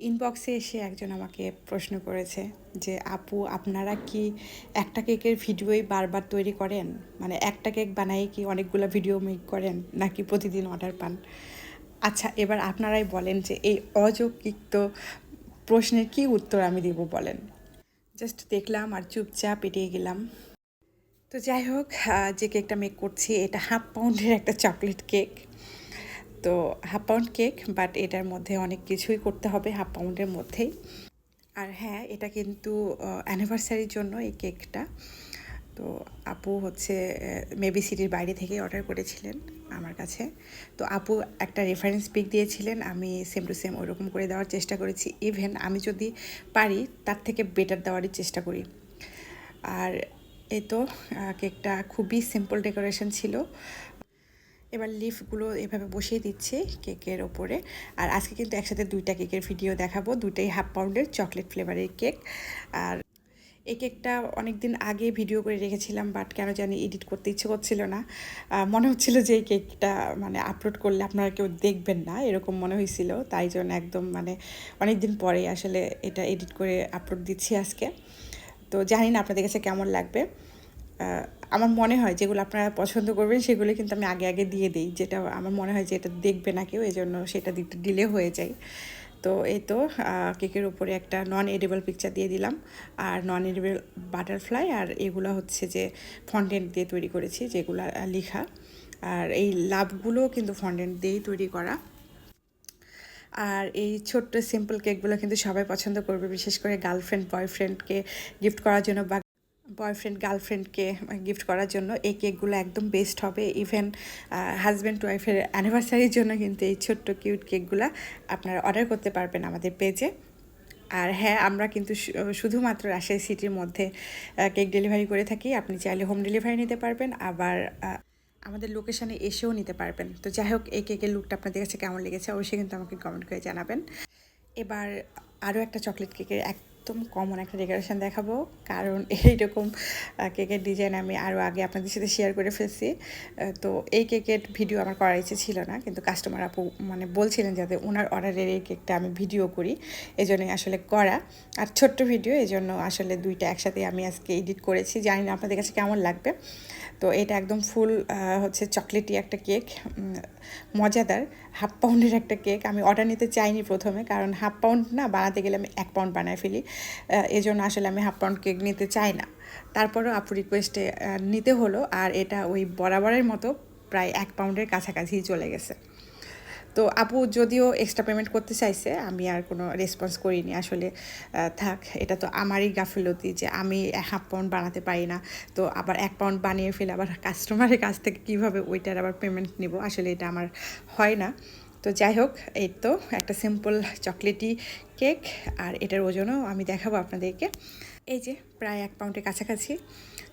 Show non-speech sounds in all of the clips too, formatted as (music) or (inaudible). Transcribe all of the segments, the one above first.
ইনবক্সে এসে একজন আমাকে প্রশ্ন করেছে যে, আপু, আপনারা কি একটা কেকের ভিডিওই বারবার তৈরি করেন? মানে একটা কেক বানাই কি অনেকগুলো ভিডিও মেক করেন নাকি প্রতিদিন অর্ডার পান? আচ্ছা এবার আপনারাই বলেন যে, এই অযৌক্তিক প্রশ্নের কি উত্তর আমি দেব বলেন। জাস্ট দেখলাম আর চুপচাপ এড়িয়ে গেলাম। তো যাই হোক যে কেকটা মেক করছি, এটা হাফ পাউন্ডের একটা চকলেট কেক। তো হাফ পাউন্ড কেক বাট এটার মধ্যে অনেক কিছুই করতে হবে হাফ পাউন্ডের মধ্যেই। আর হ্যাঁ এটা কিন্তু অ্যানিভার্সারির জন্য এই কেকটা তো আপু হচ্ছে মেবি সিটির বাইরে থেকে অর্ডার করেছিলেন আমার কাছে। তো আপু একটা রেফারেন্স পিক দিয়েছিলেন, আমি সেম টু সেম ওইরকম করে দেওয়ার চেষ্টা করেছি। ইভেন আমি যদি পারি, তার থেকে বেটার দেওয়ারই চেষ্টা করি। আর এই তো কেকটা খুবই সিম্পল ডেকোরেশন ছিল। এবার লিফগুলো এভাবে বসিয়ে দিচ্ছি কেকের ওপরে। আর আজকে কিন্তু একসাথে দুইটা কেকের ভিডিও দেখাবো। দুইটাই হাফ পাউন্ডের চকলেট ফ্লেভারের কেক। আর এই কেকটা অনেক দিন আগে ভিডিও করে রেখেছিলাম, বাট কেন জানি এডিট করতে ইচ্ছে করছিল না। মনে হচ্ছিল যে এই কেকটা মানে আপলোড করলে আপনারা কেউ দেখবেন না, এরকম মনে হয়েছিল। তাই জন্য একদম মানে অনেক দিন পরে আসলে এটা এডিট করে আপলোড দিচ্ছি আজকে। তো জানি না আপনাদের কাছে কেমন লাগবে। আমার মনে হয় যেগুলো আপনারা পছন্দ করবেন, সেগুলো কিন্তু আমি আগে আগে দিয়ে দিই। যেটা আমার মনে হয় যে এটা দেখবে না কেউ এই জন্য সেটা দিতে ডিলে হয়ে যায়। তো এই তো কেকের উপরে একটা নন এডিবল পিকচার দিয়ে দিলাম। আর নন এডিবল বাটারফ্লাই আর এগুলো হচ্ছে যে ফন্টেন্ট দিয়ে তৈরি করেছি, যেগুলো লেখা। আর এই লাভগুলো কিন্তু ফন্ডেন্ট দিয়েই তৈরি করা। আর এই ছোট্ট সিম্পল কেকগুলো কিন্তু সবাই পছন্দ করবে, বিশেষ করে গার্লফ্রেন্ড বয়ফ্রেন্ডকে গিফট করার জন্য বা বয়ফ্রেন্ড গার্লফ্রেন্ডকে গিফট করার জন্য এই কেকগুলো একদম বেস্ট হবে। ইভেন হাজব্যান্ড ওয়াইফের অ্যানিভার্সারির জন্য কিন্তু এই ছোট্ট কিউট কেকগুলো আপনারা অর্ডার করতে পারবেন আমাদের পেজে আর হ্যাঁ আমরা কিন্তু শুধুমাত্র রাজশাহী সিটির মধ্যে কেক ডেলিভারি করে থাকি। আপনি চাইলে হোম ডেলিভারি নিতে পারবেন, আবার আমাদের লোকেশানে এসেও নিতে পারবেন। তো যাই হোক, এই কেকের লুকটা আপনাদের কাছে কেমন লেগেছে অবশ্যই কিন্তু আমাকে কমেন্ট করে জানাবেন। এবার আরও একটা চকলেট কেকের একদম কমন একটা ডেকোরেশন দেখাবো। কারণ (laughs) এইরকম কেকের ডিজাইন আমি আরও আগে আপনাদের সাথে শেয়ার করে ফেলছি। তো এই কেকের ভিডিও আমার করার ইচ্ছে ছিল না, কিন্তু কাস্টমার আপু মানে বলছিলেন যাতে ওনার অর্ডারের এই কেকটা আমি ভিডিও করি। এই জন্যই আসলে করা। আর ছোট্ট ভিডিও এই জন্য আসলে দুইটা একসাথে আমি আজকে এডিট করেছি। জানি না আপনাদের কাছে কেমন লাগবে। তো এটা একদম ফুল হচ্ছে চকলেটি একটা কেক মজাদার হাফ পাউন্ডের একটা কেক আমি অর্ডার নিতে চাইনি প্রথমে, কারণ হাফ পাউন্ড না, বানাতে গেলে আমি এক পাউন্ড বানায় ফেলি। এই জন্য আসলে আমি হাফ পাউন্ড কেক নিতে চাই না। তারপরেও আপু রিকোয়েস্টে নিতে হলো আর এটা ওই বরাবরের মতো প্রায় এক পাউন্ডের কাছাকাছি চলে গেছে। তো আপু যদিও এক্সট্রা পেমেন্ট করতে চাইছে, আমি আর কোনো রেসপন্স করিনি। আসলে থাক, এটা তো আমারই গাফিলতি যে আমি হাফ পাউন্ড বানাতে পারি না। তো আবার এক পাউন্ড বানিয়ে ফেলে আবার কাস্টমারের কাছ থেকে কীভাবে ওইটার আবার পেমেন্ট নিব? আসলে এটা আমার হয় না। তো যাই হোক, এই তো একটা সিম্পল চকলেটি কেক আর এটার ওজনও আমি দেখাবো আপনাদেরকে। এই যে প্রায় এক পাউন্ডের কাছাকাছি।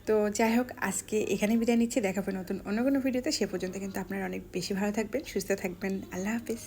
তো যাই হোক, আজকে এখানে বিদায় নিচ্ছি, দেখাবো নতুন অন্য কোনো ভিডিওতে সে পর্যন্ত কিন্তু আপনারা অনেক বেশি ভালো থাকবেন, সুস্থ থাকবেন। আল্লাহ হাফিজ।